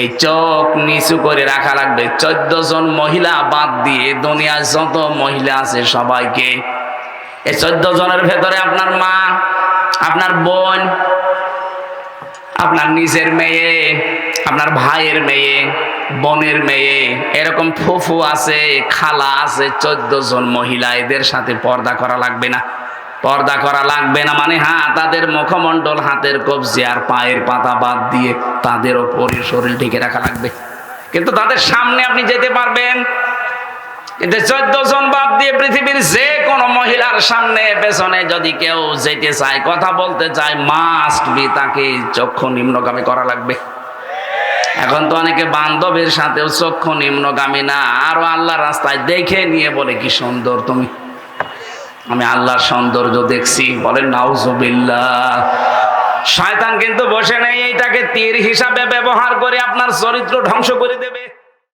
এই চোখ নিচু করে রাখা লাগবে। চোদ্দ জন মহিলা বাদ দিয়ে দুনিয়ার যত মহিলা আছে সবাইকে। এই চোদ্দ জনের ভেতরে আপনার মা, আপনার বোন, আপনার নিজের মেয়ে, আপনার ভাইয়ের মেয়ে, বোনের মেয়ে, এরকম ফুফু আছে, খালা আছে, চোদ্দ জন মহিলা এদের সাথে পর্দা করা লাগবে না। পর্দা করা লাগবে না মানে হ্যাঁ তাদের মুখমণ্ডল, হাতের কবজি আর পায়ের পাতা বাদ দিয়ে তাদের ওপরে শরীর ঢেকে রাখা লাগবে। কিন্তু তাদের সামনে আপনি যেতে পারবেন। কিন্তু চোদ্দ জন বাদ দিয়ে পৃথিবীর যে কোনো মহিলার সামনে, পেছনে যদি কেউ যেতে চায়, কথা বলতে চায় মাস্ট বি তাকে চক্ষু নিম্নগামী করা লাগবে। এখন তো অনেকে বান্ধবের সাথেও চক্ষু নিম্নগামী না। আরও আল্লাহ রাস্তায় দেখে নিয়ে বলে, কি সুন্দর তুমি। আমি আল্লাহর সৌন্দর্য দেখছি। বলেন, নাউজুবিল্লাহ। শয়তান কিন্তু বসে নেই, এইটাকে তীর হিসাবে ব্যবহার করে আপনার চরিত্র ধ্বংস করে দেবে।